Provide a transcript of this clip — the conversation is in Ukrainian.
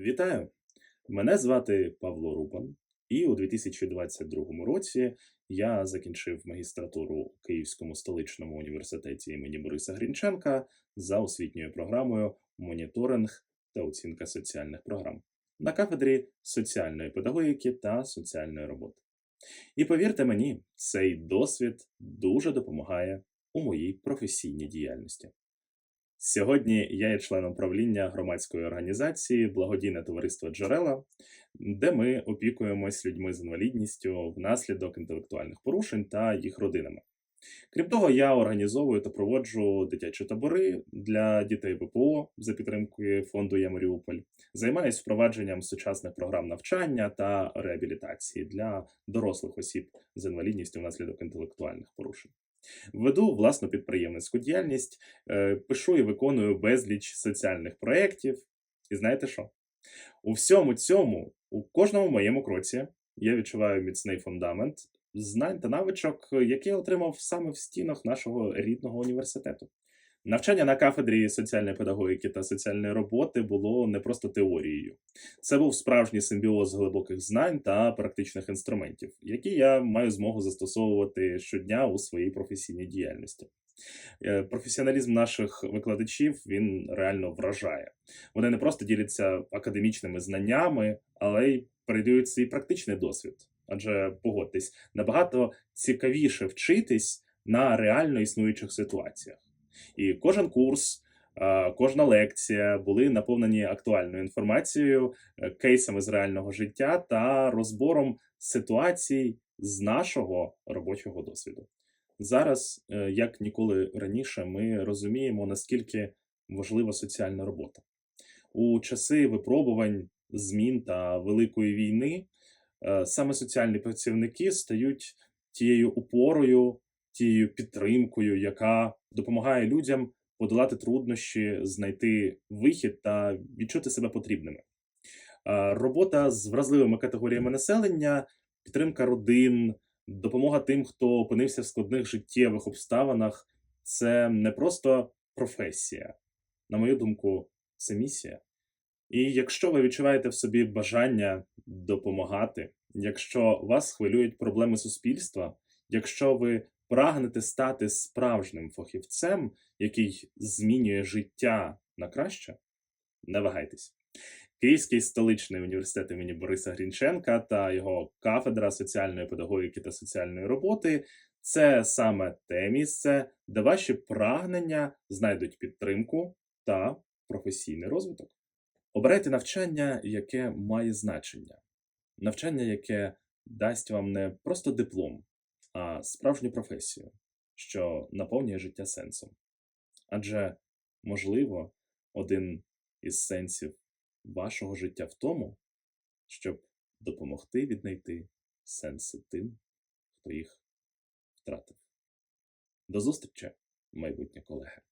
Вітаю! Мене звати Павло Рубан, і у 2022 році я закінчив магістратуру у Київському столичному університеті імені Бориса Грінченка за освітньою програмою Моніторинг та оцінка соціальних програм на кафедрі соціальної педагогіки та соціальної роботи. І повірте мені, цей досвід дуже допомагає у моїй професійній діяльності. Сьогодні я є членом правління громадської організації Благодійне товариство Джерела, де ми опікуємось людьми з інвалідністю внаслідок інтелектуальних порушень та їх родинами. Крім того, я організовую та проводжу дитячі табори для дітей ВПО за підтримкою фонду Я Маріуполь, займаюся впровадженням сучасних програм навчання та реабілітації для дорослих осіб з інвалідністю внаслідок інтелектуальних порушень. Веду власну підприємницьку діяльність, е, пишу і виконую безліч соціальних проєктів. І знаєте що? У всьому цьому, у кожному моєму кроці, я відчуваю міцний фундамент знань та навичок, які я отримав саме в стінах нашого рідного університету. Навчання на кафедрі соціальної педагогіки та соціальної роботи було не просто теорією. Це був справжній симбіоз глибоких знань та практичних інструментів, які я маю змогу застосовувати щодня у своїй професійній діяльності. Е, Професіоналізм наших викладачів він реально вражає. Вони не просто діляться академічними знаннями, але й передають свій практичний досвід. Адже погодьтесь, набагато цікавіше вчитись на реально існуючих ситуаціях. І кожен курс, е, кожна лекція були наповнені актуальною інформацією, е, кейсами з реального життя та розбором ситуацій з нашого робочого досвіду. Зараз, е, як ніколи раніше, ми розуміємо, наскільки важлива соціальна робота. У часи випробувань, змін та великої війни саме соціальні працівники стають тією опорою, тією підтримкою, яка допомагає людям подолати труднощі, знайти вихід та відчути себе потрібними. Робота з вразливими категоріями населення, підтримка родин, допомога тим, хто опинився в складних життєвих обставинах, це не просто професія. На мою думку, це місія. І якщо ви відчуваєте в собі бажання допомагати, якщо вас хвилюють проблеми суспільства, якщо ви прагнете стати справжнім фахівцем, який змінює життя на краще, не вагайтесь. Київський столичний університет імені Бориса Грінченка та його кафедра соціальної педагогіки та соціальної роботи це саме те місце, де ваші прагнення знайдуть підтримку та професійний розвиток. Обирайте навчання, яке має значення, навчання, яке дасть вам не просто диплом, а справжню професію, що наповнює життя сенсом. Адже, можливо, один із сенсів вашого життя в тому, щоб допомогти віднайти сенси тим, хто їх втратив. До зустрічі, майбутнє колеги!